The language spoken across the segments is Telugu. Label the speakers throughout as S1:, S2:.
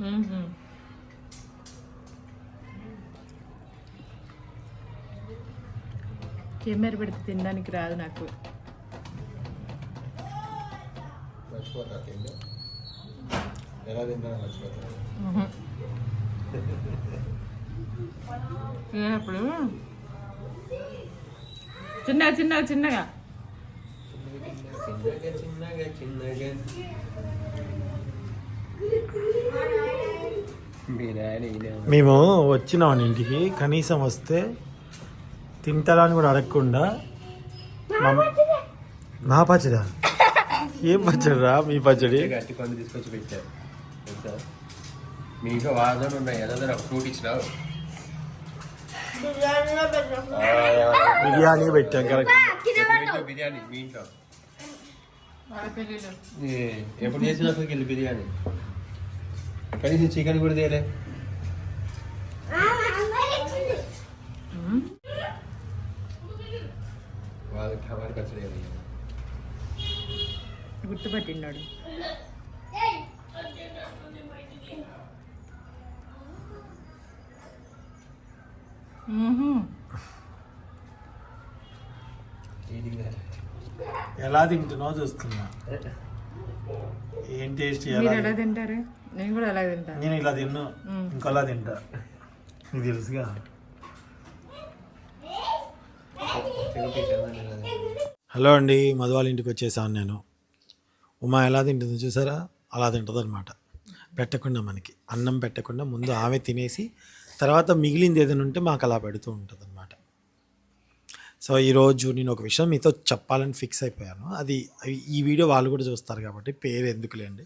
S1: మ్మ్హ్మ్. కెమెరా పెడితే తినడానికి రాదు నాకు. మ్మ్హ్మ్. తినేటప్పుడు చిన్నగా చిన్నగా చిన్నగా.
S2: చిన్నగా చిన్నగా చిన్నగా.
S3: మేము వచ్చినాం ఇంటికి. కనీసం వస్తే తింటారా అని కూడా అడగకుండా నా పచ్చడా? ఏం పచ్చడిరా మీ పచ్చడి?
S2: గట్టి తీసుకొచ్చి పెట్టారు. మీ వాదన ఉన్నాయి. ఏదైనా ఫ్రూట్ ఇచ్చినావు?
S3: బిర్యానీ పెట్టాం. కరెక్ట్.
S2: బిర్యానీ మీ ఇంట్లో? ఏ, ఎప్పుడు చేసిన బిర్యానీ? కనీసం చికెన్ కూడా తేలే వాళ్ళకి వేయాలి.
S1: గుర్తుపట్టిన్నాడు.
S3: ఎలా తింటున్నావు చూస్తున్నా. ఏం టేస్ట్
S1: మీరు
S3: ఎలా
S1: ఎలా తింటారు? నేను కూడా అలా తింటాను
S3: నేను ఇలా తిన్ను ఇంకోలా తింటా. నీకు తెలుసుగా. హలో అండి మధు వాళ్ళ ఇంటికి వచ్చేసాను నేను. ఉమా ఎలా తింటుందో చూసారా? అలా తింటుంది అనమాట పెట్టకుండా మనకి అన్నం పెట్టకుండా ముందు ఆమె తినేసి తర్వాత మిగిలింది ఏదైనా ఉంటే మాకు అలా పెడుతూ ఉంటుంది సో ఈరోజు నేను ఒక విషయం మీతో చెప్పాలని ఫిక్స్ అయిపోయాను. అది ఈ వీడియో వాళ్ళు కూడా చూస్తారు కాబట్టి పేరు ఎందుకులేండి?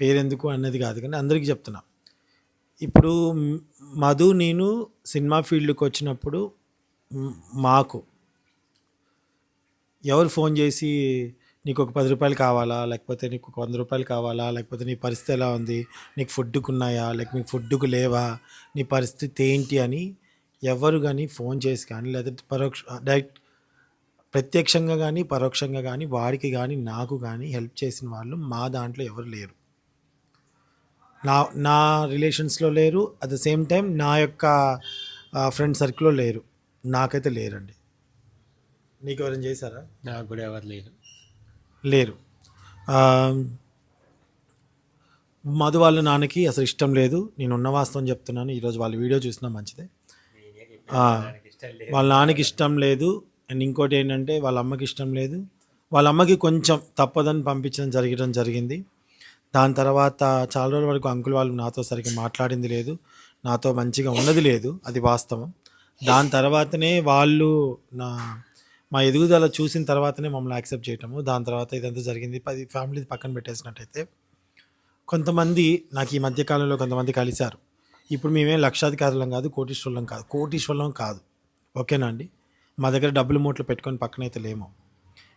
S3: పేరు ఎందుకు అన్నది కాదు కానీ అందరికీ చెప్తున్నా. ఇప్పుడు మధు నేను సినిమా ఫీల్డ్కి వచ్చినప్పుడు మాకు ఎవరు ఫోన్ చేసి నీకు ఒక పది రూపాయలు కావాలా? లేకపోతే నీకు ఒక వంద రూపాయలు కావాలా? లేకపోతే నీ పరిస్థితి ఎలా ఉంది? నీకు ఫుడ్కు ఉన్నాయా లేక నీకు ఫుడ్కు లేవా? నీ పరిస్థితి ఏంటి అని ఎవరు కానీ ఫోన్ చేసి కానీ లేకపోతే పరోక్ష డైరెక్ట్ ప్రత్యక్షంగా కానీ పరోక్షంగా కానీ వాడికి కానీ నాకు కానీ హెల్ప్ చేసిన వాళ్ళు మా దాంట్లో ఎవరు లేరు. నా నా రిలేషన్స్లో లేరు. అట్ ద సేమ్ టైం నా యొక్క ఫ్రెండ్ సర్కిల్లో లేరు. నాకైతే లేరండి. నీకు ఎవరైనా చేశారా?
S2: నాకు కూడా ఎవరు లేరు.
S3: లేరు. మధు వాళ్ళ నాన్నకి అసలు ఇష్టం లేదు. నేను ఉన్న వాస్తవం చెప్తున్నాను. ఈరోజు వాళ్ళ వీడియో చూసినా మంచిదే. వాళ్ళ నాన్నకి ఇష్టం లేదు. అండ్ ఇంకోటి ఏంటంటే వాళ్ళ అమ్మకి ఇష్టం లేదు. వాళ్ళ అమ్మకి కొంచెం తప్పదని పంపించడం జరగడం జరిగింది. దాని తర్వాత చాలా రోజుల వరకు అంకుల్ వాళ్ళు నాతో సరిగ్గా మాట్లాడింది లేదు. నాతో మంచిగా ఉన్నది లేదు. అది వాస్తవం. దాని తర్వాతనే వాళ్ళు నా మా ఎదుగుదల చూసిన తర్వాతనే మమ్మల్ని యాక్సెప్ట్ చేయటము. దాని తర్వాత ఇదంతా జరిగింది. పది ఫ్యామిలీ పక్కన పెట్టేసినట్టయితే కొంతమంది నాకు ఈ మధ్యకాలంలో కొంతమంది కలిశారు. ఇప్పుడు మేమేం లక్షాధికారులం కాదు కోటీశ్వరులం కాదు. కోటీశ్వరులం కాదు. ఓకేనా అండి? మా దగ్గర డబ్బులు మూట్లు పెట్టుకొని పక్కనైతే లేము.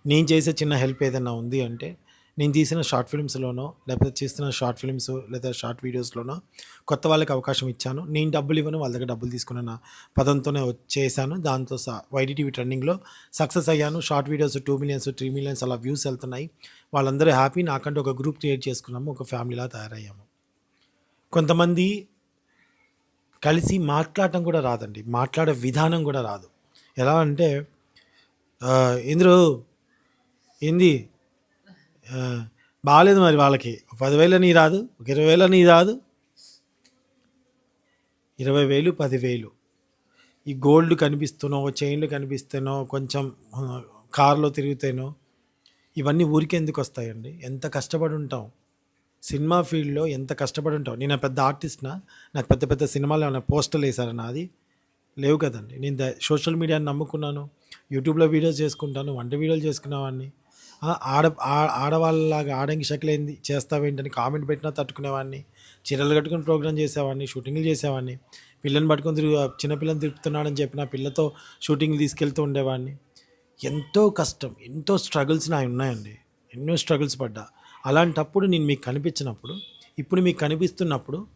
S3: నేను చేసే చిన్న హెల్ప్ ఏదైనా ఉంది అంటే నేను తీసిన షార్ట్ ఫిల్మ్స్లోనో లేకపోతే చేస్తున్న షార్ట్ ఫిల్మ్స్ లేదా షార్ట్ వీడియోస్లోనో కొత్త వాళ్ళకి అవకాశం ఇచ్చాను. నేను డబ్బులు ఇవ్వను వాళ్ళ దగ్గర డబ్బులు తీసుకున్న నా పదంతోనే వచ్చి- చేశాను. దాంతో సా వైడిటీవీ ట్రెండింగ్లో సక్సెస్ అయ్యాను. Short videos two millions three millions అలా వ్యూస్ వెళ్తున్నాయి. వాళ్ళందరూ హ్యాపీ. నాకంటే ఒక గ్రూప్ క్రియేట్ చేసుకున్నాము ఒక ఫ్యామిలీలా తయారయ్యాము. కొంతమంది కలిసి మాట్లాడటం కూడా రాదండి. మాట్లాడే విధానం కూడా రాదు. ఎలా అంటే ఇందులో ఏంది? బాగాలేదు మరి వాళ్ళకి. ఒక పదివేల నీ రాదు ఒక ఇరవై వేల నీ రాదు. ఇరవై వేలు పదివేలు. ఈ గోల్డ్ కనిపిస్తున్నో చైన్లు కనిపిస్తేనో కొంచెం కారులో తిరుగుతాయనో ఇవన్నీ ఊరికెందుకు వస్తాయండి? ఎంత కష్టపడి ఉంటాం? సినిమా ఫీల్డ్లో ఎంత కష్టపడి ఉంటావు నేను పెద్ద ఆర్టిస్ట్నా? నాకు పెద్ద పెద్ద సినిమాలు ఏమైనా పోస్టర్లు వేసారా నాది? లేవు కదండి. నేను ద- సోషల్ మీడియాని నమ్ముకున్నాను. యూట్యూబ్లో వీడియోస్ చేసుకుంటాను వంట వీడియోలు చేసుకునేవాడిని. ఆడ ఆడవాళ్ళలాగా ఆడంగి షకలేంది చేస్తావేంటని కామెంట్ పెట్టినా తట్టుకునేవాడిని. చీరలు కట్టుకుని ప్రోగ్రామ్ చేసేవాడిని షూటింగ్లు చేసేవాడిని. పిల్లని పట్టుకొని తిరుగు చిన్నపిల్లని తిరుపుతున్నాడని చెప్పి నా పిల్లతో షూటింగ్లు తీసుకెళ్తూ ఉండేవాడిని. ఎంతో కష్టం ఎంతో స్ట్రగుల్స్ నా ఉన్నాయండి. ఎన్నో స్ట్రగుల్స్ పడ్డా. అలాంటప్పుడు నేను మీకు కనిపించినప్పుడు ఇప్పుడు మీకు కనిపిస్తున్నప్పుడు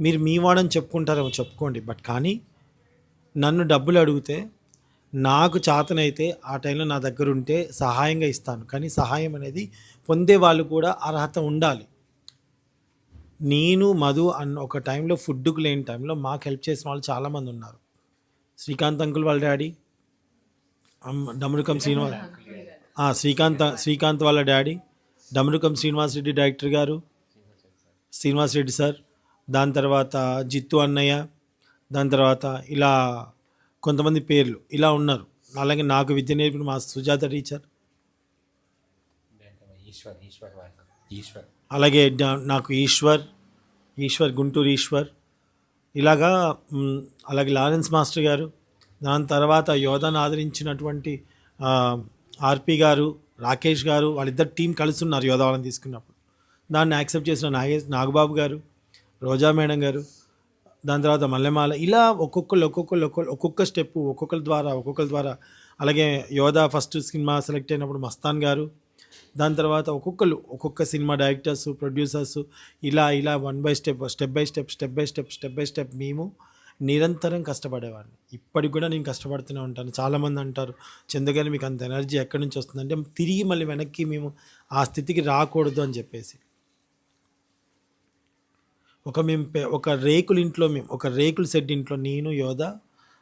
S3: మీరు మీ వాడని చెప్పుకుంటారేమో చెప్పుకోండి. బట్ కానీ నన్ను డబ్బులు అడిగితే నాకు చేతనైతే ఆ టైంలో నా దగ్గర ఉంటే సహాయంగా ఇస్తాను. కానీ సహాయం అనేది పొందే వాళ్ళు కూడా అర్హత ఉండాలి. నేను మధు అన్న ఒక టైంలో ఫుడ్కు లేని టైంలో మాకు హెల్ప్ చేసిన వాళ్ళు చాలామంది ఉన్నారు. శ్రీకాంత్ అంకుల్ వాళ్ళ డాడీ అమ్మ- డమరుకం శ్రీనివాస్. శ్రీకాంత్ శ్రీకాంత్ వాళ్ళ డాడీ డమరుకం శ్రీనివాస్ రెడ్డి డైరెక్టర్ గారు శ్రీనివాస్ రెడ్డి సార్ దాని తర్వాత జిత్తు అన్నయ్య దాని తర్వాత ఇలా కొంతమంది పేర్లు ఇలా ఉన్నారు. అలాగే నాకు విద్య నేర్పిన మా సుజాత టీచర్. అలాగే నాకు ఈశ్వర్ ఈశ్వర్ గుంటూరు ఈశ్వర్. ఇలాగా అలాగే లారెన్స్ మాస్టర్ గారు. దాని తర్వాత యోధాను ఆదరించినటువంటి ఆర్పి గారు రాకేష్ గారు వాళ్ళిద్దరు టీం కలిసి ఉన్నారు తీసుకున్నప్పుడు. దాన్ని యాక్సెప్ట్ చేసిన నాగేష్ నాగబాబు గారు రోజా మేడం గారు దాని తర్వాత మల్లెమాల ఇలా ఒక్కొక్కరు ఒక్కొక్కరు ఒక్కొక్క ఒక్కొక్క స్టెప్ ఒక్కొక్కరి ద్వారా ఒక్కొక్కరి ద్వారా. అలాగే యోధా ఫస్ట్ సినిమా సెలెక్ట్ అయినప్పుడు మస్తాన్ గారు దాని తర్వాత ఒక్కొక్కరు ఒక్కొక్క సినిమా డైరెక్టర్స్ ప్రొడ్యూసర్స్ ఇలా ఇలా one by step step by step step by step step by step మేము నిరంతరం కష్టపడేవాడిని. ఇప్పటికి కూడా నేను కష్టపడుతూనే ఉంటాను. చాలామంది అంటారు చందుగాని మీకు అంత ఎనర్జీ ఎక్కడి నుంచి వస్తుందంటే తిరిగి మళ్ళీ వెనక్కి మేము ఆ స్థితికి రాకూడదు అని చెప్పేసి. ఒక మేము ఒక రేకుల ఇంట్లో మేము ఒక రేకుల సెట్ ఇంట్లో నేను యోధ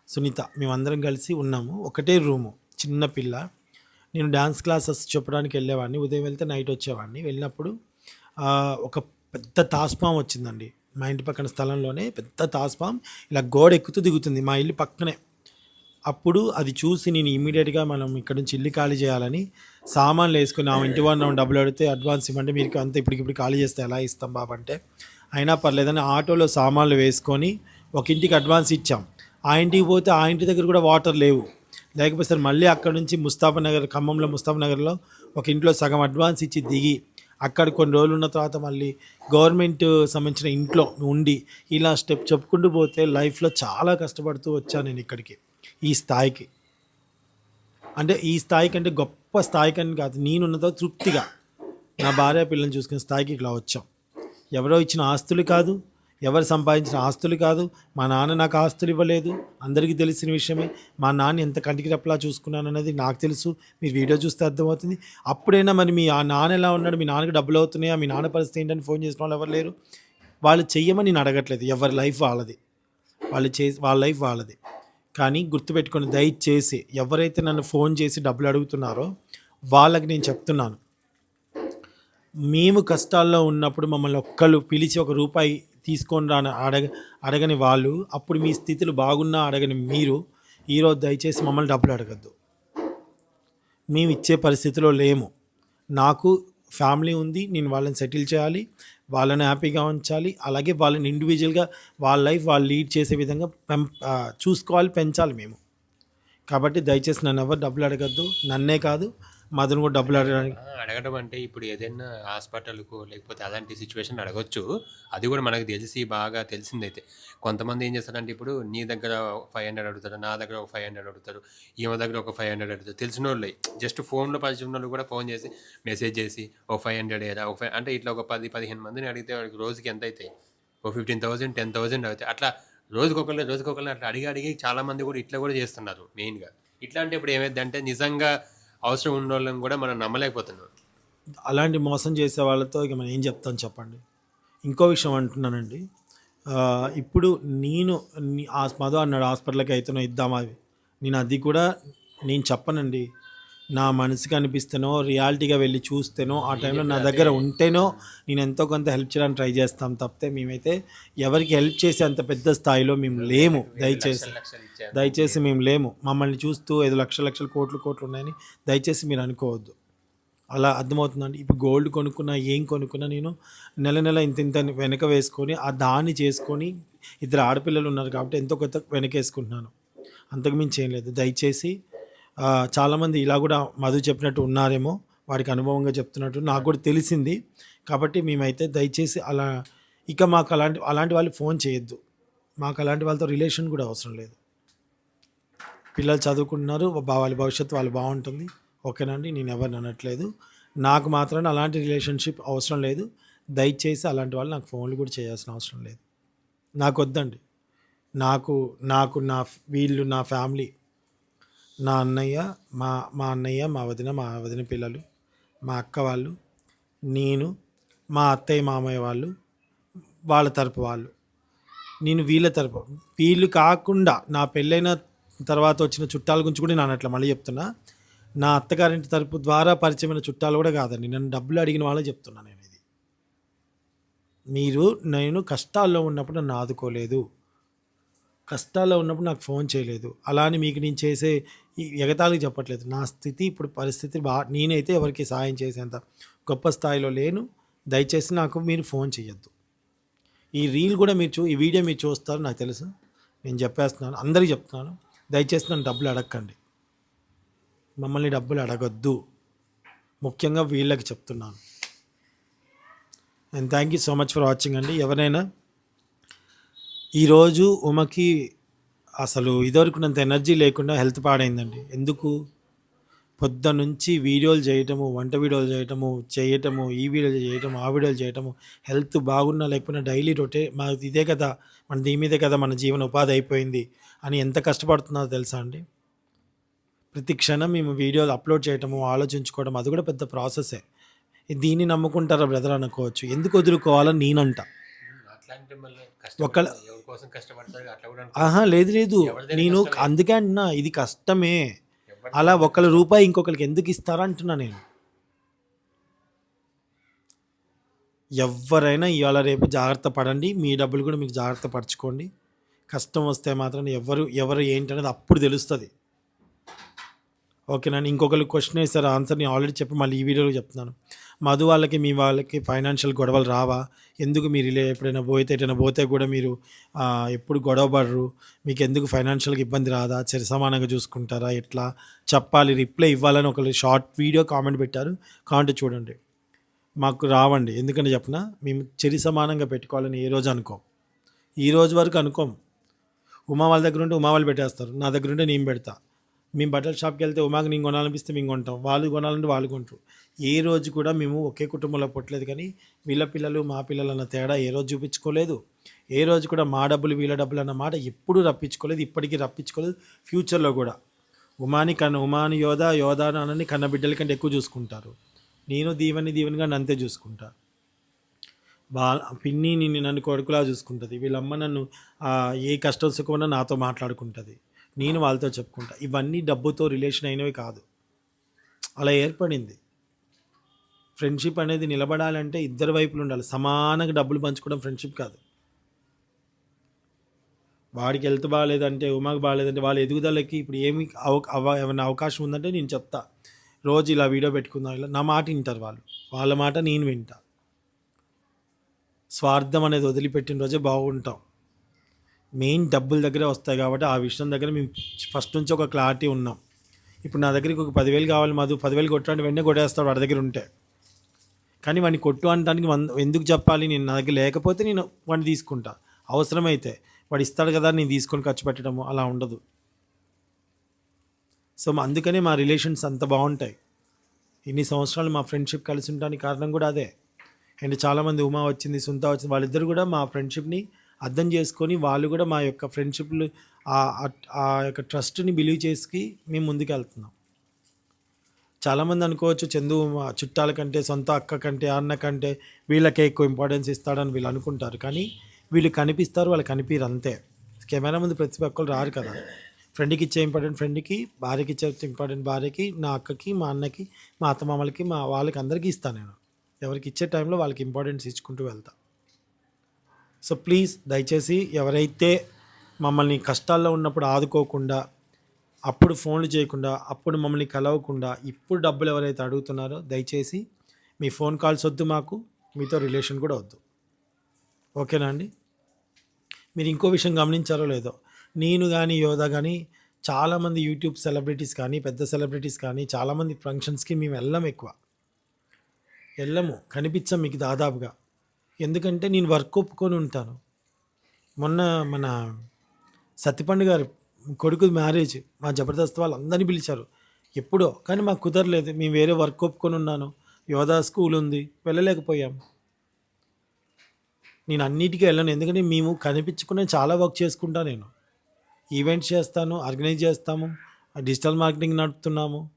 S3: సునీత మేమందరం కలిసి ఉన్నాము. ఒకటే రూము చిన్న పిల్ల. నేను డ్యాన్స్ క్లాసెస్ చెప్పడానికి వెళ్ళేవాడిని. ఉదయం వెళ్తే నైట్ వచ్చేవాడిని. వెళ్ళినప్పుడు ఒక పెద్ద తాస్పాం వచ్చిందండి. మా ఇంటి పక్కన స్థలంలోనే పెద్ద తాస్పాం ఇలా గోడ ఎక్కుతూ దిగుతుంది మా ఇల్లు పక్కనే. అప్పుడు అది చూసి నేను ఇమీడియట్గా మనం ఇక్కడ నుంచి ఇల్లు ఖాళీ చేయాలని సామాన్లు వేసుకుని ఆ ఇంటి వాళ్ళు డబ్బులు అడిగితే అడ్వాన్స్ ఇవ్వండి మీరు అంత ఇప్పటికిప్పుడు ఖాళీ చేస్తే ఎలా ఇస్తాం బాబు అంటే అయినా పర్లేదని ఆటోలో సామాన్లు వేసుకొని ఒక ఇంటికి అడ్వాన్స్ ఇచ్చాం. ఆ ఇంటికి పోతే ఆ ఇంటి దగ్గర కూడా వాటర్ లేవు. లేకపోతే సార్ మళ్ళీ అక్కడ నుంచి ముస్తాఫనగర్ ఖమ్మంలో ముస్తాఫ్ నగర్లో ఒక ఇంట్లో సగం అడ్వాన్స్ ఇచ్చి దిగి అక్కడ కొన్ని రోజులు ఉన్న తర్వాత మళ్ళీ గవర్నమెంట్ సంబంధించిన ఇంట్లో ఉండి ఇలా స్టెప్ చెప్పుకుంటూ పోతే లైఫ్లో చాలా కష్టపడుతూ వచ్చాను నేను ఇక్కడికి ఈ స్థాయికి. అంటే ఈ స్థాయికి అంటే గొప్ప స్థాయికి అని కాదు నేనున్నదో తృప్తిగా నా భార్య పిల్లల్ని చూసుకునే స్థాయికి ఇట్లా వచ్చాం. ఎవరో ఇచ్చిన ఆస్తులు కాదు ఎవరు సంపాదించిన ఆస్తులు కాదు మా నాన్న నాకు ఆస్తులు ఇవ్వలేదు. అందరికీ తెలిసిన విషయమే మా నాన్న ఎంత కంటికి రెప్పలా చూసుకున్నాను అనేది నాకు తెలుసు. మీరు వీడియో చూస్తే అర్థమవుతుంది. అప్పుడైనా మరి మీ ఆ నాన్న ఎలా ఉన్నాడు మీ నాన్నకి డబ్బులు అవుతున్నాయా మీ నాన్న పరిస్థితి ఏంటని ఫోన్ చేసిన వాళ్ళు ఎవరు లేరు. వాళ్ళు చెయ్యమని నేను అడగట్లేదు. ఎవరి లైఫ్ వాళ్ళది. వాళ్ళు చే వాళ్ళ లైఫ్ వాళ్ళది. కానీ గుర్తుపెట్టుకొని దయచేసి ఎవరైతే నన్ను ఫోన్ చేసి డబ్బులు అడుగుతున్నారో వాళ్ళకి నేను చెప్తున్నాను. మేము కష్టాల్లో ఉన్నప్పుడు మమ్మల్ని ఒక్కళ్ళు పిలిచి ఒక రూపాయి తీసుకొని రాని అడగ అడగని వాళ్ళు అప్పుడు మీ స్థితులు బాగున్నా అడగని మీరు ఈరోజు దయచేసి మమ్మల్ని డబ్బులు అడగద్దు. మేము ఇచ్చే పరిస్థితిలో లేము. నాకు ఫ్యామిలీ ఉంది నేను వాళ్ళని సెటిల్ చేయాలి వాళ్ళని హ్యాపీగా ఉంచాలి అలాగే వాళ్ళని ఇండివిజువల్గా వాళ్ళ లైఫ్ వాళ్ళు లీడ్ చేసే విధంగా పెం చూసుకోవాలి పెంచాలి మేము. కాబట్టి దయచేసి నన్ను ఎవరు డబ్బులు అడగద్దు నన్నే కాదు మాత్రం కూడా డబ్బులు అడగడానికి.
S2: అడగడం అంటే ఇప్పుడు ఏదైనా హాస్పిటల్కు లేకపోతే అలాంటి సిచ్యువేషన్ అడగొచ్చు. అది కూడా మనకు తెలిసి బాగా తెలిసిందైతే. కొంతమంది ఏం చేస్తారంటే ఇప్పుడు నీ దగ్గర ఫైవ్ హండ్రెడ్ అడుగుతారు నా దగ్గర ఒక ఫైవ్ హండ్రెడ్ అడుగుతారు ఈమె దగ్గర ఒక ఫైవ్ హండ్రెడ్ అడుగుతారు. తెలిసిన వాళ్ళు జస్ట్ ఫోన్లో పరిచయం వాళ్ళు కూడా ఫోన్ చేసి మెసేజ్ చేసి ఒక ఫైవ్ హండ్రెడ్ ఏదా ఒక ఫైవ్ అంటే ఇట్లా ఒక పది పదిహేను మందిని అడిగితే వాడికి రోజుకి ఎంత అవుతాయి ఒక ఫిఫ్టీన్ థౌసండ్ టెన్ థౌసండ్ అవుతాయి. అట్లా రోజుకొకళ్ళు రోజుకొకళ్ళు అట్లా అడిగి అడిగి చాలామంది కూడా ఇట్లా కూడా చేస్తున్నారు మెయిన్గా. ఇట్లా అంటే ఇప్పుడు ఏమైందంటే నిజంగా అవసరం ఉన్న వాళ్ళని కూడా మనం నమ్మలేకపోతున్నాం.
S3: అలాంటి మోసం చేసే వాళ్ళతో ఇక మనం ఏం చెప్తాం చెప్పండి. ఇంకో విషయం అంటున్నానండి. ఇప్పుడు నేను మధు అన్నాడు హాస్పిటల్కి అయితేనో ఇద్దామా అవి నేను అది కూడా నేను చెప్పనండి. నా మనసుకి అనిపిస్తేనో రియాలిటీగా వెళ్ళి చూస్తేనో ఆ టైంలో నా దగ్గర ఉంటేనో నేను ఎంతో కొంత హెల్ప్ చేయడానికి ట్రై చేస్తాం తప్పితే మేమైతే ఎవరికి హెల్ప్ చేసే అంత పెద్ద స్థాయిలో మేము లేము. దయచేసి దయచేసి మేము లేము. మమ్మల్ని చూస్తూ ఏదో లక్షల లక్షల కోట్లు కోట్లు ఉన్నాయని దయచేసి మీరు అనుకోవద్దు. అలా అర్థమవుతుందండి. ఇప్పుడు గోల్డ్ కొనుక్కున్నా ఏం కొనుక్కున్నా నేను నెల నెల ఇంత ఇంత వెనక వేసుకొని ఆ దాన్ని చేసుకొని ఇద్దరు ఆడపిల్లలు ఉన్నారు కాబట్టి ఎంతో కొత్త వెనక వేసుకుంటున్నాను అంతకుమించి ఏం లేదు. దయచేసి చాలామంది ఇలా కూడా మధు చెప్పినట్టు ఉన్నారేమో వాడికి అనుభవంగా చెప్తున్నట్టు నాకు కూడా తెలిసింది. కాబట్టి మేమైతే దయచేసి అలా ఇక మాకు అలాంటి అలాంటి వాళ్ళు ఫోన్ చేయొద్దు. మాకు అలాంటి వాళ్ళతో రిలేషన్ కూడా అవసరం లేదు. పిల్లలు చదువుకుంటున్నారు వాళ్ళ భవిష్యత్తు వాళ్ళు బాగుంటుంది. ఓకేనండి నేను ఎవరిని అనట్లేదు. నాకు మాత్రం అలాంటి రిలేషన్షిప్ అవసరం లేదు. దయచేసి అలాంటి వాళ్ళు నాకు ఫోన్లు కూడా చేయాల్సిన అవసరం లేదు. నాకు వద్దండి. నాకు నాకు నా వీళ్ళు నా ఫ్యామిలీ నా అన్నయ్య మా మా అన్నయ్య మా వదిన మా వదిన పిల్లలు మా అక్క వాళ్ళు నేను మా అత్తయ్య మామయ్య వాళ్ళు వాళ్ళ తరపు వాళ్ళు. నేను వీళ్ళ తరపు. వీళ్ళు కాకుండా నా పెళ్ళైన తర్వాత వచ్చిన చుట్టాల గురించి కూడా నేను అట్లా మళ్ళీ చెప్తున్నా. నా అత్తగారింటి తరపు ద్వారా పరిచయమైన చుట్టాలు కూడా కాదండి. నన్ను డబ్బులు అడిగిన వాళ్ళే చెప్తున్నా నేను ఇది. మీరు నేను కష్టాల్లో ఉన్నప్పుడు నన్ను ఆదుకోలేదు. కష్టాల్లో ఉన్నప్పుడు నాకు ఫోన్ చేయలేదు. అలా అని మీకు నేను చేసే ఈ ఎగతాళికి చెప్పట్లేదు. నా స్థితి ఇప్పుడు పరిస్థితి బా నేనైతే ఎవరికి సాయం చేసేంత గొప్ప స్థాయిలో లేను. దయచేసి నాకు మీరు ఫోన్ చేయొద్దు ఈ రీల్ కూడా మీరు చూ ఈ వీడియో మీరు చూస్తారు నాకు తెలుసు. నేను చెప్పేస్తున్నాను అందరికీ చెప్తున్నాను. దయచేసి నన్ను డబ్బులు అడగండి మమ్మల్ని డబ్బులు అడగొద్దు. ముఖ్యంగా వీళ్ళకి చెప్తున్నాను. And thank you so much for watching అండి. ఎవరైనా ఈరోజు ఉమకి అసలు ఇదివరకునంత ఎనర్జీ లేకుండా హెల్త్ పాడైందండి. ఎందుకు? పొద్దు నుంచి వీడియోలు చేయటము వంట వీడియోలు చేయటము చేయటము ఈ వీడియోలు చేయటము ఆ వీడియోలు చేయటము హెల్త్ బాగున్నా లేకపోయినా డైలీ రొటే మా ఇదే కదా మన దీని మీదే కదా మన జీవన ఉపాధి అయిపోయింది అని ఎంత కష్టపడుతున్నారో తెలుసా అండి? ప్రతి క్షణం మేము వీడియోలు అప్లోడ్ చేయటము ఆలోచించుకోవడం అది కూడా పెద్ద ప్రాసెసే. దీన్ని నమ్ముకుంటారా బ్రదర్ అనుకోవచ్చు. ఎందుకు వదులుకోవాలని నేనంట.
S2: కూడా
S3: ఆహా లేదు లేదు. నేను. అందుకే అంటున్నా ఇది కష్టమే. అలా ఒకళ్ళ రూపాయి ఇంకొకరికి ఎందుకు ఇస్తారా అంటున్నా నేను. ఎవరైనా ఇవాళ రేపు జాగ్రత్త పడండి. మీ డబ్బులు కూడా మీకు జాగ్రత్త పరచుకోండి. కష్టం వస్తే మాత్రం ఎవరు ఎవరు ఏంటనేది అప్పుడు తెలుస్తుంది. ఓకేనా? ఇంకొకరు క్వశ్చన్ వేస్తారు ఆన్సర్ నేను ఆల్రెడీ చెప్పి మళ్ళీ ఈ వీడియోలో చెప్తున్నాను. మధు వాళ్ళకి మీ వాళ్ళకి ఫైనాన్షియల్ గొడవలు రావా? ఎందుకు మీరు ఇలా ఎప్పుడైనా పోతే ఎటైనా పోతే కూడా మీరు ఎప్పుడు గొడవపడరు మీకు ఎందుకు ఫైనాన్షియల్గా ఇబ్బంది రాదా? సరి సమానంగా చూసుకుంటారా? ఎట్లా? చెప్పాలి రిప్లై ఇవ్వాలని ఒకరు షార్ట్ వీడియో కామెంట్ పెట్టారు. కామెంట్ చూడండి. మాకు రావండి. ఎందుకంటే చెప్పిన మేము చెరి సమానంగా పెట్టుకోవాలని ఏ రోజు అనుకోం. ఈ రోజు వరకు అనుకోం. ఉమా వాళ్ళ దగ్గర ఉంటే ఉమా వాళ్ళు పెట్టేస్తారు. నా దగ్గర ఉంటే నేను పెడతా. మేము బట్టల షాప్కి వెళ్తే ఉమాకి నేను కొనాలనిపిస్తే మేము కొంటాం. వాళ్ళు కొనాలంటే వాళ్ళు కొంటారు. ఏ రోజు కూడా మేము ఒకే కుటుంబంలో పుట్టలేదు కానీ వీళ్ళ పిల్లలు మా పిల్లలు అన్న తేడా ఏ రోజు చూపించుకోలేదు. ఏ రోజు కూడా మా డబ్బులు వీళ్ళ డబ్బులు అన్న మాట ఎప్పుడూ రప్పించుకోలేదు ఇప్పటికీ రప్పించుకోలేదు ఫ్యూచర్లో కూడా. ఉమాని కన్న ఉమాని యోధ యోధ అని కన్న బిడ్డల కంటే ఎక్కువ చూసుకుంటారు. నేను దీవెని దీవెనిగా నంతే అంతే చూసుకుంటా. వాళ్ళ పిన్ని నిన్ను నన్ను కొడుకులా చూసుకుంటుంది. వీళ్ళమ్మ నన్ను ఏ కష్టం సుఖమన్నా నాతో మాట్లాడుకుంటుంది. నేను వాళ్ళతో చెప్పుకుంటా. ఇవన్నీ డబ్బుతో రిలేషన్ అయినవి కాదు. అలా ఏర్పడింది. ఫ్రెండ్షిప్ అనేది నిలబడాలంటే ఇద్దరు వైపులు ఉండాలి. సమానంగా డబ్బులు పంచుకోవడం ఫ్రెండ్షిప్ కాదు. వాడికి హెల్త్ బాగాలేదంటే ఉమాకి బాగాలేదంటే వాళ్ళ ఎదుగుదలకి ఇప్పుడు ఏమి అవ ఏమైనా అవకాశం ఉందంటే నేను చెప్తా. రోజు ఇలా వీడియో పెట్టుకుందాం ఇలా నా మాట వింటారు వాళ్ళు. వాళ్ళ మాట నేను వింటా. స్వార్థం అనేది వదిలిపెట్టిన రోజే బాగుంటాం. మెయిన్ డబ్బుల దగ్గర వస్తాయి కాబట్టి ఆ విషయం దగ్గర మేము ఫస్ట్ నుంచి ఒక క్లారిటీ ఉన్నాం. ఇప్పుడు నా దగ్గరికి ఒక పదివేలు కావాలి మధు పదివేలు కొట్టడానికి వెంటనే కొట్టేస్తాడు వాడి దగ్గర ఉంటే. కానీ వాడిని కొట్టు అనడానికి ఎందుకు చెప్పాలి? నేను నా దగ్గర లేకపోతే నేను వాడిని తీసుకుంటా. అవసరమైతే వాడు ఇస్తాడు కదా నేను తీసుకొని ఖర్చు పెట్టడము అలా ఉండదు. సో అందుకనే మా రిలేషన్స్ అంత బాగుంటాయి. ఇన్ని సంవత్సరాలు మా ఫ్రెండ్షిప్ కలిసి ఉండడానికి కారణం కూడా అదే. అండ్ చాలామంది ఉమా వచ్చింది సుంత వచ్చింది వాళ్ళిద్దరు కూడా మా ఫ్రెండ్షిప్ని అర్థం చేసుకొని వాళ్ళు కూడా మా యొక్క ఫ్రెండ్షిప్లు ఆ- యొక్క ట్రస్ట్ని బిలీవ్ చేసి మేము ముందుకు వెళ్తున్నాం. చాలామంది అనుకోవచ్చు చందు మా చుట్టాల కంటే సొంత అక్క కంటే అన్న కంటే వీళ్ళకే ఎక్కువ ఇంపార్టెన్స్ ఇస్తాడని వీళ్ళు అనుకుంటారు. కానీ వీళ్ళు కనిపిస్తారు వాళ్ళు కనిపించరు అంతే. కెమెరా ముందు ప్రతి ఒక్కరు రారు కదా. ఫ్రెండ్కి ఇచ్చే ఇంపార్టెంట్ ఫ్రెండ్కి భార్యకి ఇచ్చే ఇంపార్టెంట్ భార్యకి నా అక్కకి మా అన్నకి మా అత్తమామలకి మా వాళ్ళకి అందరికీ ఇస్తాను నేను. ఎవరికి ఇచ్చే టైంలో వాళ్ళకి ఇంపార్టెన్స్ ఇచ్చుకుంటూ వెళ్తా. సో ప్లీజ్ దయచేసి ఎవరైతే మమ్మల్ని కష్టాల్లో ఉన్నప్పుడు ఆదుకోకుండా అప్పుడు ఫోన్లు చేయకుండా అప్పుడు మమ్మల్ని కలవకుండా ఇప్పుడు డబ్బులు ఎవరైతే అడుగుతున్నారో దయచేసి మీ ఫోన్ కాల్స్ వద్దు మాకు మీతో రిలేషన్ కూడా వద్దు. ఓకేనా అండి? మీరు ఇంకో విషయం గమనించారో లేదో నేను కానీ యోధ కానీ చాలామంది యూట్యూబ్ సెలబ్రిటీస్ కానీ పెద్ద సెలబ్రిటీస్ కానీ చాలామంది ఫంక్షన్స్కి మేము వెళ్ళం ఎక్కువ. వెళ్ళము కనిపించాం మీకు దాదాపుగా. ఎందుకంటే నేను వర్క్ ఒప్పుకొని ఉంటాను. మొన్న మన సత్యపండు గారు కొడుకు మ్యారేజ్ మా జబర్దస్త్ వాళ్ళు అందరినీ పిలిచారు. ఎప్పుడో కానీ మాకు కుదరలేదు. మేము వేరే వర్క్ ఒప్పుకొని ఉన్నాను. యోధా స్కూల్ ఉంది. వెళ్ళలేకపోయాం. నేను అన్నిటికీ వెళ్ళను. ఎందుకంటే మేము కనిపించుకునే చాలా వర్క్ చేసుకుంటా నేను. ఈవెంట్స్ చేస్తాను ఆర్గనైజ్ చేస్తాము డిజిటల్ మార్కెటింగ్ నడుపుతున్నాము.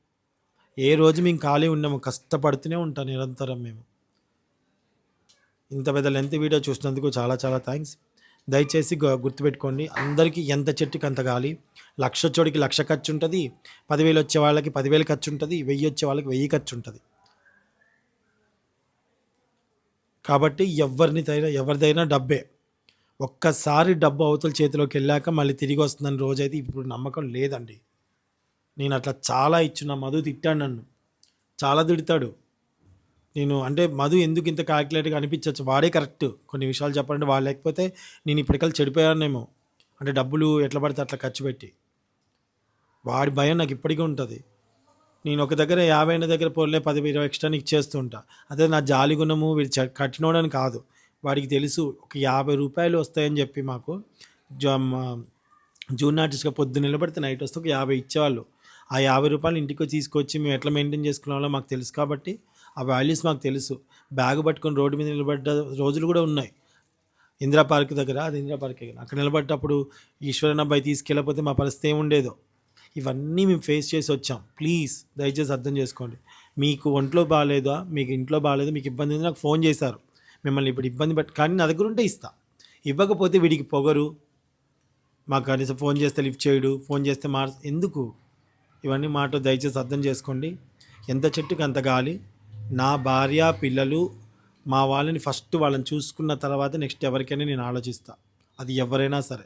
S3: ఏ రోజు మేము ఖాళీ ఉన్నాము కష్టపడుతూనే ఉంటాం నిరంతరం మేము. ఇంత పెద్ద లెంత్ వీడియో చూసినందుకు చాలా చాలా థ్యాంక్స్ దయచేసి గుర్తుపెట్టుకోండి అందరికీ ఎంత చెట్టుకి అంత గాలి? లక్ష చోడికి లక్ష ఖర్చు ఉంటుంది పదివేలు వచ్చే వాళ్ళకి పదివేలు ఖర్చు ఉంటుంది వెయ్యి వచ్చే వాళ్ళకి వెయ్యి ఖర్చు ఉంటుంది కాబట్టి ఎవరిని తైనా ఎవరిదైనా డబ్బే. ఒక్కసారి డబ్బు అవతల చేతిలోకి వెళ్ళాక మళ్ళీ తిరిగి వస్తుందని రోజైతే ఇప్పుడు నమ్మకం లేదండి. నేను అట్లా చాలా ఇచ్చిన మధు తిట్టాడు నన్ను. చాలా తిడతాడు. నేను అంటే మధు ఎందుకు ఇంత క్యాల్కులేట్గా అనిపించవచ్చు వాడే కరెక్ట్ కొన్ని విషయాలు చెప్పాలంటే వాడు లేకపోతే నేను ఇప్పటికల్లా చెడిపోయానేమో. అంటే డబ్బులు ఎట్లా పడితే అట్లా ఖర్చు పెట్టి. వాడి భయం నాకు ఇప్పటికీ ఉంటుంది. నేను ఒక దగ్గర యాభై అయిన దగ్గర పోలే పది ఇరవై ఎక్స్ట్రా నీకు చేస్తూ ఉంటా. అదే నా జాలి గుణము వీడు చ- కట్టినోడని కాదు. వాడికి తెలుసు ఒక యాభై రూపాయలు వస్తాయని చెప్పి మాకు జ- జూన్ ఆర్టిస్ట్గా పొద్దున్న నిలబడితే నైట్ వస్తే ఒక యాభై ఇచ్చేవాళ్ళు. ఆ యాభై రూపాయలు ఇంటికి తీసుకొచ్చి మేము ఎట్లా మెయింటైన్ చేసుకునే వాళ్ళో మాకు తెలుసు కాబట్టి ఆ వాల్యూస్ మాకు తెలుసు. బ్యాగ్ పట్టుకొని రోడ్డు మీద నిలబడ్డ రోజులు కూడా ఉన్నాయి. ఇందిరా పార్క్ దగ్గర అది ఇందిరా పార్క్ అక్కడ నిలబడ్డప్పుడు ఈశ్వరన్ అబ్బాయి తీసుకెళ్ళకపోతే మా పరిస్థితి ఏముండేదో ఇవన్నీ మేము ఫేస్ చేసి వచ్చాం. ప్లీజ్ దయచేసి అర్థం చేసుకోండి. మీకు ఒంట్లో బాగాలేదా మీకు ఇంట్లో బాగాలేదు మీకు ఇబ్బంది ఉంది? నాకు ఫోన్ చేశారు. మిమ్మల్ని ఇప్పుడు ఇబ్బంది పెట్టి కానీ నా దగ్గర ఉంటే ఇస్తా. ఇవ్వకపోతే వీడికి పొగరు. మాకు కనీసం ఫోన్ చేస్తే లిఫ్ట్ చేయడు. ఫోన్ చేస్తే మా ఎందుకు? ఇవన్నీ మాట దయచేసి అర్థం చేసుకోండి. ఎంత చెట్టుకి అంత గాలి. నా భార్య పిల్లలు మా వాళ్ళని ఫస్ట్ వాళ్ళని చూసుకున్న తర్వాత నెక్స్ట్ ఎవరికైనా నేను ఆలోచిస్తా. అది ఎవరైనా సరే.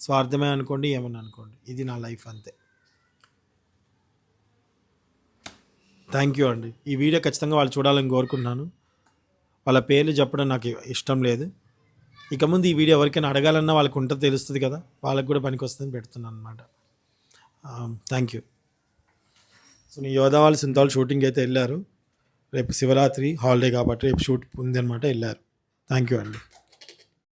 S3: స్వార్థమే అనుకోండి ఏమన్నా అనుకోండి. ఇది నా లైఫ్ అంతే. థ్యాంక్ యూ అండి. ఈ వీడియో ఖచ్చితంగా వాళ్ళు చూడాలని కోరుకుంటున్నాను. వాళ్ళ పేర్లు చెప్పడం నాకు ఇష్టం లేదు. ఇక ముందు ఈ వీడియో ఎవరికైనా అడగాలన్నా వాళ్ళకి ఉంటుంది తెలుస్తుంది కదా. వాళ్ళకి కూడా పనికి వస్తుందని పెడుతున్నాను అనమాట థ్యాంక్ యూ. సో నీ యోధావాళ్ళు సింతాలు షూటింగ్ అయితే వెళ్ళారు. రేపు శివరాత్రి హాలిడే కాబట్టి రేపు షూట్ ఉంది అనమాట వెళ్ళారు. థ్యాంక్ యూ అండి.